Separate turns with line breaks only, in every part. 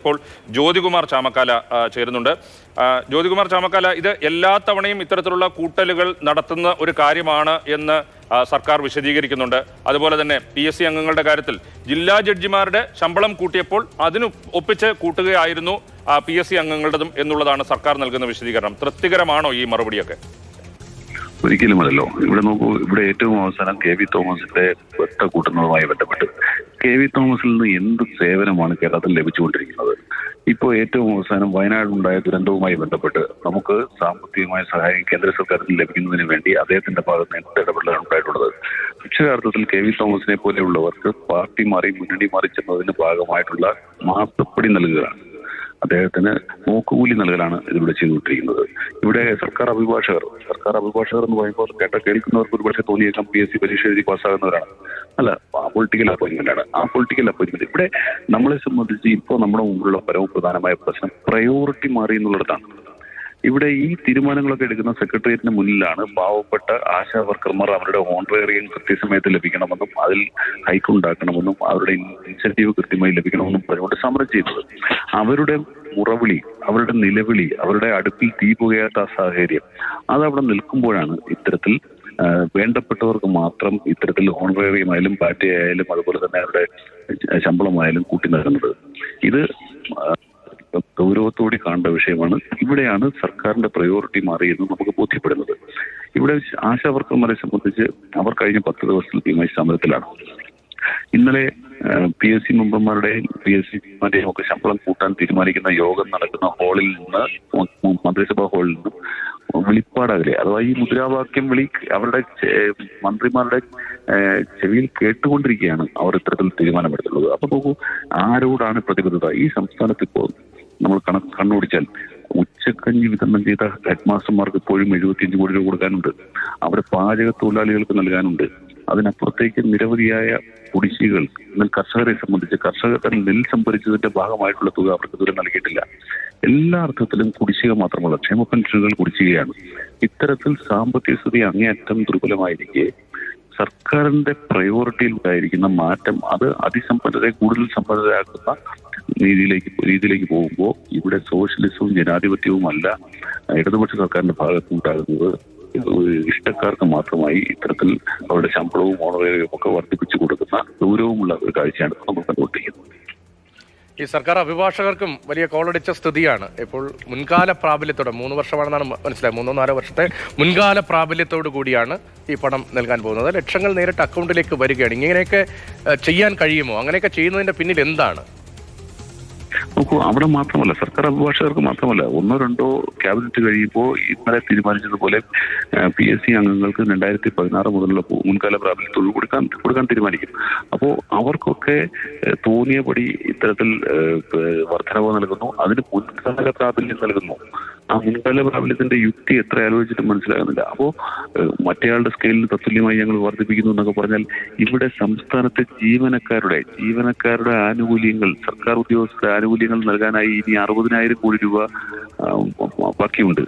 ഇപ്പോൾ ജ്യോതികുമാർ ചാമക്കാല ചേരുന്നുണ്ട്. ജ്യോതികുമാർ ചാമക്കാല ഇത് എല്ലാ തവണയും ഇത്തരത്തിലുള്ള കൂട്ടലുകൾ നടത്തുന്ന ഒരു കാര്യമാണ് എന്ന് സർക്കാർ വിശദീകരിക്കുന്നുണ്ട്. അതുപോലെ തന്നെ പി എസ് സി അംഗങ്ങളുടെ കാര്യത്തിൽ ജില്ലാ ജഡ്ജിമാരുടെ ശമ്പളം കൂട്ടിയപ്പോൾ അതിന് ഒപ്പിച്ച് കൂട്ടുകയായിരുന്നു പി എസ് സി അംഗങ്ങളുടേതും എന്നുള്ളതാണ് സർക്കാർ നൽകുന്ന വിശദീകരണം. തൃപ്തികരമാണോ ഈ മറുപടിയൊക്കെ?
ഒരിക്കലുമല്ലോ ഇവിടെ നോക്കൂ ഇവിടെ ഏറ്റവും അവസാനം കെ വി തോമസിന്റെ വെട്ട കൂട്ടുന്നതുമായി ബന്ധപ്പെട്ട് കെ വി തോമസിൽ നിന്ന് എന്ത് സേവനമാണ് കേരളത്തിൽ ലഭിച്ചുകൊണ്ടിരിക്കുന്നത്? ഇപ്പോൾ ഏറ്റവും അവസാനം വയനാടുണ്ടായ ദുരന്തവുമായി ബന്ധപ്പെട്ട് നമുക്ക് സാമ്പത്തികമായ സഹായം കേന്ദ്ര സർക്കാരിൽ ലഭിക്കുന്നതിന് വേണ്ടി അദ്ദേഹത്തിന്റെ ഭാഗത്ത് എന്ത് ഇടപെടലാണ് ഉണ്ടായിട്ടുള്ളത്? അക്ഷരാർത്ഥത്തിൽ കെ വി തോമസിനെ പോലെയുള്ളവർക്ക് പാർട്ടി മാറി മുന്നണി മാറി ചെന്നതിന് ഭാഗമായിട്ടുള്ള മാസപ്പടി നൽകുകയാണ്. അദ്ദേഹത്തിന് നോക്കുകൂലി നൽകലാണ് ഇതിലൂടെ ചെയ്തുകൊണ്ടിരിക്കുന്നത്. ഇവിടെ സർക്കാർ അഭിഭാഷകർ സർക്കാർ അഭിഭാഷകർ എന്ന് പറയുമ്പോൾ കേട്ട കേൾക്കുന്നവർക്ക് ഒരുപക്ഷെ തോന്നിയേക്കാം പി എസ് സി പരീക്ഷ എഴുതി പാസ്സാകുന്നവരാണ്. അല്ല പൊളിറ്റിക്കൽ അപ്പോയിന്റ്മെന്റ് ആണ്. ആ പൊളിറ്റിക്കൽ അപ്പോയിന്റ്മെന്റ് ഇവിടെ നമ്മളെ സംബന്ധിച്ച് ഇപ്പോൾ നമ്മുടെ മുമ്പിലുള്ള പരമപ്രധാനമായ പ്രശ്നം പ്രയോറിറ്റി മാറി എന്നുള്ളിടത്താണ് ഇവിടെ ഈ തീരുമാനങ്ങളൊക്കെ എടുക്കുന്ന സെക്രട്ടേറിയറ്റിന് മുന്നിലാണ് പാവപ്പെട്ട ആശാ വർക്കർമാർ അവരുടെ ഓൺറേറിയം കൃത്യസമയത്ത് ലഭിക്കണമെന്നും അതിൽ ഹൈക്ക് ഉണ്ടാക്കണമെന്നും അവരുടെ ഇൻസെന്റീവ് കൃത്യമായി ലഭിക്കണമെന്നും പറഞ്ഞുകൊണ്ട് സമരം ചെയ്യുന്നത്. അവരുടെ മുറവിളി അവരുടെ നിലവിളി അവരുടെ അടുപ്പിൽ തീ പുകയാത്ത സാഹചര്യം അതവിടെ നിൽക്കുമ്പോഴാണ് ഇത്തരത്തിൽ വേണ്ടപ്പെട്ടവർക്ക് മാത്രം ഇത്തരത്തിൽ ഓണറേറിയമായാലും ആയാലും അതുപോലെ തന്നെ അവരുടെ ശമ്പളമായാലും കൂട്ടി നൽകുന്നത്. ഇത് ഗൗരവത്തോടെ കാണേണ്ട വിഷയമാണ്. ഇവിടെയാണ് സർക്കാരിന്റെ പ്രയോറിറ്റി മാറിയെന്ന് നമുക്ക് ബോധ്യപ്പെടുന്നത്. ഇവിടെ ആശാവർക്കർമാരെ സംബന്ധിച്ച് അവർ കഴിഞ്ഞ പത്ത് ദിവസത്തിൽ ഈ സമരത്തിലാണ് ഇന്നലെ പി എസ് സി മെമ്പർമാരുടെയും പി എസ് സിമാരുടെയും ഒക്കെ ശമ്പളം കൂട്ടാൻ തീരുമാനിക്കുന്ന യോഗം നടക്കുന്ന ഹാളിൽ നിന്ന് മന്ത്രിസഭാ ഹാളിൽ നിന്ന് വിളിപ്പാടകലെ അഥവാ ഈ മുദ്രാവാക്യം വിളി അവരുടെ മന്ത്രിമാരുടെ ചെവിയിൽ കേട്ടുകൊണ്ടിരിക്കുകയാണ് അവർ ഇത്തരത്തിൽ തീരുമാനമെടുത്തുള്ളത് അപ്പൊ നോക്കൂ ആരോടാണ് പ്രതിബദ്ധത? ഈ സംസ്ഥാനത്ത് ഇപ്പോൾ നമ്മൾ കണ കണ്ണോടിച്ചാൽ ഉച്ചക്കഞ്ഞി വിതരണം ചെയ്ത ഹെഡ് മാസ്റ്റർമാർക്ക് ഇപ്പോഴും എഴുപത്തിയഞ്ച് കോടി രൂപ കൊടുക്കാനുണ്ട്. അവിടെ പാചക തൊഴിലാളികൾക്ക് നൽകാനുണ്ട്. അതിനപ്പുറത്തേക്ക് നിരവധിയായ കുടിശ്ശികൾ എന്നാൽ കർഷകരെ സംബന്ധിച്ച് കർഷകർ നെൽ സംഭരിച്ചതിന്റെ ഭാഗമായിട്ടുള്ള തുക അവർക്ക് ഇതുവരെ നൽകിയിട്ടില്ല. എല്ലാ അർത്ഥത്തിലും കുടിശ്ശിക മാത്രമല്ല ക്ഷേമ പെൻഷനുകൾ കുടിശ്ശികയാണ്. ഇത്തരത്തിൽ സാമ്പത്തിക സ്ഥിതി അങ്ങേയറ്റം ദുർബലമായിരിക്കെ. സർക്കാരിന്റെ പ്രയോറിറ്റിയിൽ ഉണ്ടായിരിക്കുന്ന മാറ്റം അത് അതിസമ്പന്നരെ കൂടുതൽ സമ്പന്നരാക്കുന്ന രീതിയിലേക്ക് രീതിയിലേക്ക് പോകുമ്പോൾ ഇവിടെ സോഷ്യലിസവും ജനാധിപത്യവും അല്ല ഇടതുപക്ഷ സർക്കാരിന്റെ ഭാഗത്തുണ്ടാകുന്നത് ഇഷ്ടക്കാർക്ക് മാത്രമായി ഇത്തരത്തിൽ അവരുടെ ശമ്പളവും ഓണറേറിയവും ഒക്കെ വർദ്ധിപ്പിച്ചു കൊടുക്കുന്ന ഗൗരവമുള്ള ഒരു കാഴ്ചയാണ് നമ്മൾ കണ്ടുകൊണ്ടിരിക്കുന്നത്.
ഈ സർക്കാർ അഭിഭാഷകർക്കും വലിയ കോളടിച്ച സ്ഥിതിയാണ്. ഇപ്പോൾ മുൻകാല പ്രാബല്യത്തോടെ മൂന്ന് വർഷമാണെന്നാണ് മനസ്സിലായത്. മൂന്നോ നാലോ വർഷത്തെ മുൻകാല പ്രാബല്യത്തോടു കൂടിയാണ് ഈ പണം നൽകാൻ പോകുന്നത്. ലക്ഷങ്ങൾ നേരിട്ട് അക്കൗണ്ടിലേക്ക് വരികയാണ്. ഇങ്ങനെയൊക്കെ ചെയ്യാൻ കഴിയുമോ? അങ്ങനെയൊക്കെ ചെയ്യുന്നതിന്റെ പിന്നിൽ എന്താണ്?
നോക്കൂ അവിടെ മാത്രമല്ല സർക്കാർ അഭിഭാഷകർക്ക് മാത്രമല്ല ഒന്നോ രണ്ടോ ക്യാബിനറ്റ് കഴിയുമ്പോൾ ഇന്നലെ തീരുമാനിച്ചതുപോലെ പി എസ് സി അംഗങ്ങൾക്ക് രണ്ടായിരത്തി പതിനാറ് മുതലുള്ള മുൻകാല പ്രാബല്യം തൊഴിൽ കൊടുക്കാൻ കൊടുക്കാൻ തീരുമാനിക്കും അപ്പോൾ അവർക്കൊക്കെ തോന്നിയപടി ഇത്തരത്തിൽ വർധനവ് നൽകുന്നു. അതിന് മുൻകാല പ്രാബല്യം നൽകുന്നു. ആ മുൻകാല പ്രാബല്യത്തിന്റെ യുക്തി എത്ര ആലോചിച്ചിട്ടും മനസ്സിലാകുന്നില്ല. അപ്പോ മറ്റേയാളുടെ സ്കെയിലിന് തത്തുല്യമായി ഞങ്ങൾ വർദ്ധിപ്പിക്കുന്നു എന്നൊക്കെ പറഞ്ഞാൽ ഇവിടെ സംസ്ഥാനത്തെ ജീവനക്കാരുടെ ജീവനക്കാരുടെ ആനുകൂല്യങ്ങൾ സർക്കാർ ഉദ്യോഗസ്ഥരുടെ ആനുകൂല്യങ്ങൾ നൽകാനായി ഇനി അറുപതിനായിരം കോടി രൂപ ബാക്കിയുണ്ട്.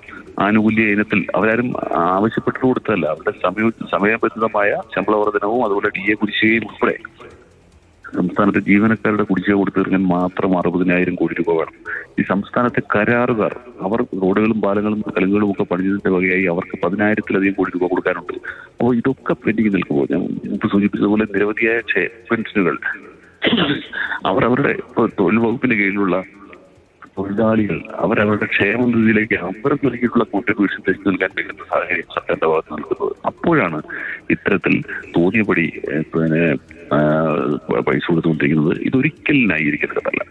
ആനുകൂല്യ ഇനത്തിൽ അവരാരും ആവശ്യപ്പെട്ടു കൊടുത്തതല്ല. അവരുടെ സമയ സമയബന്ധിതമായ ശമ്പള വർധനവും അതുപോലെ ഡി എ കുടിശ്ശികയും ഉൾപ്പെടെ സംസ്ഥാനത്തെ ജീവനക്കാരുടെ കുടിശ്ശിക കൊടുത്തു തീർക്കാൻ മാത്രം അറുപതിനായിരം കോടി രൂപ വേണം. ഈ സംസ്ഥാനത്തെ കരാറുകാർ അവർ റോഡുകളും പാലങ്ങളും കലുകളും ഒക്കെ പണിതിന്റെ വകയായി അവർക്ക് പതിനായിരത്തിലധികം കോടി രൂപ കൊടുക്കാനുണ്ട്. അപ്പോൾ ഇതൊക്കെ പെൻഡിങ് നിൽക്കുമ്പോൾ ഞാൻ മുമ്പ് സൂചിപ്പിച്ചതുപോലെ നിരവധിയായ പെൻഷനുകൾ. അവർ അവരുടെ ഇപ്പോൾ തൊഴിൽ വകുപ്പിന് കീഴിലുള്ള തൊഴിലാളികൾ അവരവരുടെ ക്ഷേമ നിധിയിലേക്ക് അവർ നൽകിയിട്ടുള്ള കോൺട്രിബ്യൂഷൻ തിരിച്ചു നൽകാൻ കഴിയുന്ന സാഹചര്യം സർക്കാരിന്റെ ഭാഗത്ത് നിൽക്കുന്നത്. അപ്പോഴാണ് ഇത്തരത്തിൽ തോന്നിയപടി പിന്നെ പൈസ കൊടുത്തുകൊണ്ടിരിക്കുന്നത്. ഇതൊരിക്കലും ന്യായീകരിക്കത്തക്കതല്ല.